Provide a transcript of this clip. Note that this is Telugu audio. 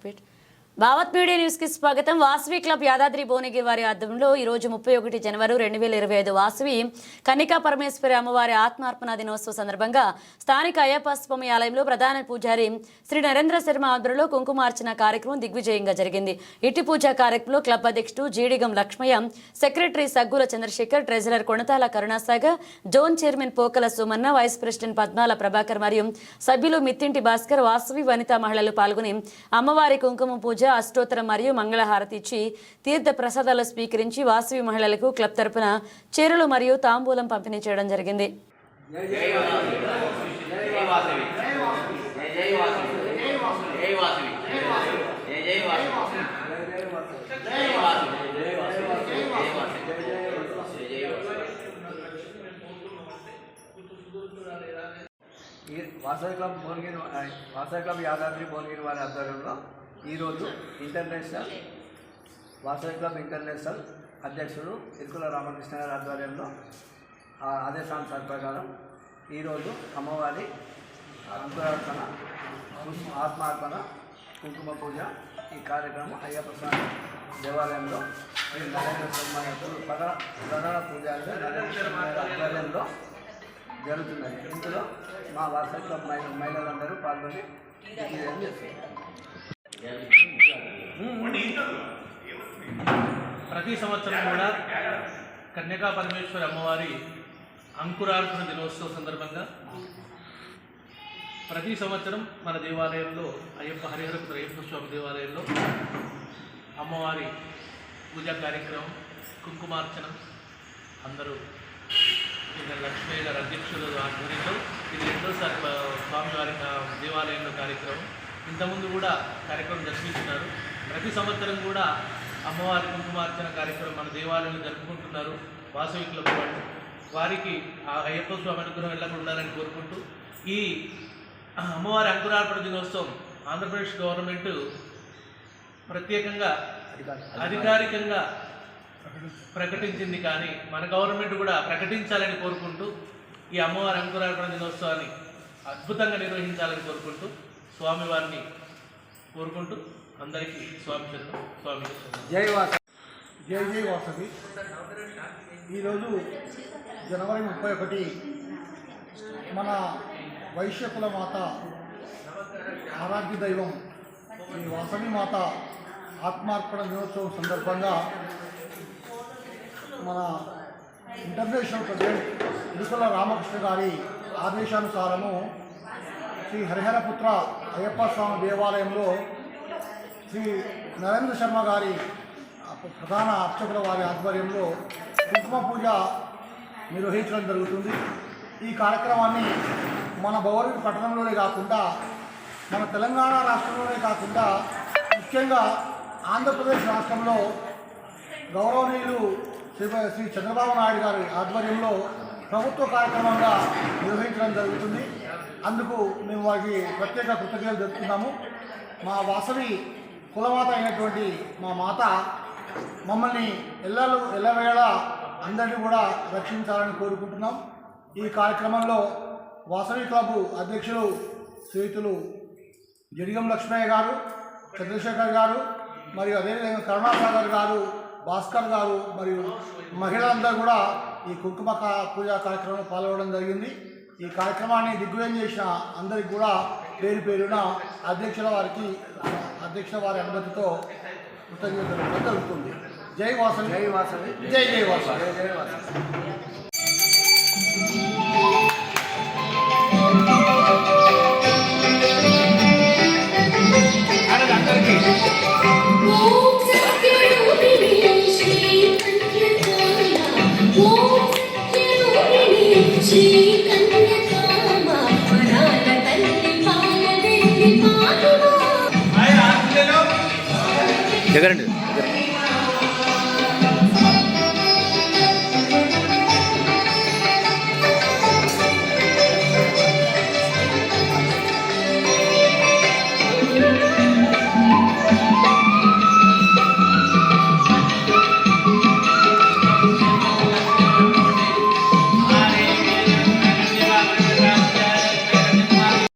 participate భావత్ మీడియా న్యూస్కి స్వాగతం. వాసవి క్లబ్ యాదాద్రి భువనగిరి వారి ఆధ్వర్యంలో ఈ రోజు ముప్పై ఒకటి జనవరి రెండు వేల ఇరవై ఐదు వాసవి కన్నికా పరమేశ్వరి అమ్మవారి ఆత్మార్పణ దినోత్సవ సందర్భంగా స్థానిక అయ్యప్ప స్వామి ఆలయంలో ప్రధాన పూజారి శ్రీ నరేంద్ర శర్మ ఆధ్వర్యంలో కుంకుమార్చన కార్యక్రమం దిగ్విజయంగా జరిగింది. ఇట్టి పూజ కార్యక్రమంలో క్లబ్ అధ్యక్షుడు Jeedigam Lakshmaiah secretary Saggula Chandrasekhar treasurer Konathala Karunasagar zone chairman Pokala Sumanna vice president Padmala Prabhakar మరియు సభ్యులు మిత్తింటి భాస్కర్ వాసవి వనితా మహిళలు పాల్గొని అమ్మవారి కుంకుమ పూజ అష్టోత్తరం మరియు మంగళహారతి ఇచ్చి తీర్థ ప్రసాదాలు స్వీకరించి వాసవి మహిళలకు క్లబ్ తరపున చీరలు మరియు తాంబూలం పంపిణీ చేయడం జరిగింది జై వాసవి జై వాసవి జై జై వాసవి జై వాసవి జై వాసవి జై జై వాసవి జై వాసవి జై వాసవి జై వాసవి జై జై ఈ వాసవి క్లబ్ భువనగిరి వాసవి క్లబ్ యాదాద్రి భువనగిరి వారి ఆధ్వర్యంలో ఈరోజు ఇంటర్నేషనల్ వాసవి క్లబ్ ఇంటర్నేషనల్ అధ్యక్షుడు ఇరుకుల రామకృష్ణ గారి ఆధ్వర్యంలో ఆ ఆదేశానుసార ప్రకారం ఈరోజు అమ్మవారి అంకురార్పణ ఆత్మార్పణ కుంకుమ పూజ ఈ కార్యక్రమం అయ్యప్ప స్వామి దేవాలయంలో శ్రీ నరేంద్ర శర్మ ప్రధాన ప్రధాన పూజారి నరేంద్ర శర్మ ఆధ్వర్యంలో జరుగుతున్నది. ఇందులో మా వాట్సాప్ క్లబ్ మహిళ మహిళలందరూ పాల్గొని చేస్తున్నారు. ప్రతి సంవత్సరం కూడా కన్యకా పరమేశ్వరి అమ్మవారి అంకురార్పణ దినోత్సవం సందర్భంగా ప్రతి సంవత్సరం మన దేవాలయంలో అయ్యప్ప హరిహరపుత్ర అయ్యప్ప స్వామి దేవాలయంలో అమ్మవారి పూజా కార్యక్రమం కుంకుమార్చన. అందరూ ఈయన లక్ష్మయ్య గారి అధ్యక్షుల ఆధ్వర్యంలో ఇది రెండోసారి స్వామివారి దేవాలయంలో కార్యక్రమం. ఇంతకుముందు కూడా కార్యక్రమం జరిపించున్నారు. ప్రతి సంవత్సరం కూడా అమ్మవారి కుంకుమార్చన కార్యక్రమం మన దేవాలయంలో జరుపుకుంటున్నారు వాసవి వాళ్ళు. వారికి ఆ అయ్యప్ప స్వామి అనుగ్రహం ఎల్లప్పుడు ఉండాలని కోరుకుంటూ ఈ అమ్మవారి అంకురార్పణ దినోత్సవం ఆంధ్రప్రదేశ్ గవర్నమెంట్ ప్రత్యేకంగా అధికారికంగా ప్రకటించింది కానీ మన గవర్నమెంట్ కూడా ప్రకటించాలని కోరుకుంటూ ఈ అమ్మవారి అంకురార్పణ దినోత్సవాన్ని అద్భుతంగా నిర్వహించాలని కోరుకుంటూ స్వామివారిని కోరుకుంటూ అందరికీ స్వామి శరణం స్వామి శరణం జై వాస జై జై వాసవి. ఈరోజు జనవరి ముప్పై ఒకటి మన వైశ్యకుల మాత ఆరాధ్య దైవం ఈ వాసవి మాత ఆత్మార్పణ దినోత్సవం సందర్భంగా మన ఇంటర్నేషనల్ ప్రెసిడెంట్ ఇరుకుల రామకృష్ణ గారి ఆదేశానుసారము శ్రీ హరిహరపుత్ర అయ్యప్ప స్వామి దేవాలయంలో శ్రీ నరేంద్ర శర్మ గారి ప్రధాన అర్చకుల వారి ఆధ్వర్యంలో కుంకుమ పూజ నిర్వహించడం జరుగుతుంది. ఈ కార్యక్రమాన్ని మన భవనగిరి పట్టణంలోనే కాకుండా మన తెలంగాణ రాష్ట్రంలోనే కాకుండా ముఖ్యంగా ఆంధ్రప్రదేశ్ రాష్ట్రంలో గౌరవనీయులు శ్రీ శ్రీ చంద్రబాబు నాయుడు గారి ఆధ్వర్యంలో ప్రభుత్వ కార్యక్రమంగా నిర్వహించడం జరుగుతుంది. అందుకు మేము వారికి ప్రత్యేక కృతజ్ఞతలు జరుపుతున్నాము మా వాసవి కులమాత అయినటువంటి మా మాత మమ్మల్ని ఎల్లలు ఎల్లవేళ అందరినీ కూడా రక్షించాలని కోరుకుంటున్నాం. ఈ కార్యక్రమంలో వాసవి క్లబ్ అధ్యక్షులు స్నేహితులు జడిగం లక్ష్మయ్య గారు చంద్రశేఖర్ గారు మరియు అదేవిధంగా కరుణాసాగర్ గారు భాస్కర్ గారు మరియు మహిళలందరూ కూడా ఈ కుంకుమ పూజా కార్యక్రమంలో పాల్గొనడం జరిగింది. ఈ కార్యక్రమాన్ని దిగ్విజయం చేసిన అందరికి కూడా పేరు పేరున అధ్యక్షుల వారికి అధ్యక్షుల వారి అనుమతితో కృతజ్ఞతలు జరుగుతుంది జై వాసవి. జై వాసవి. జై జై వాసవి. జై జై వాసవి. శ్రీ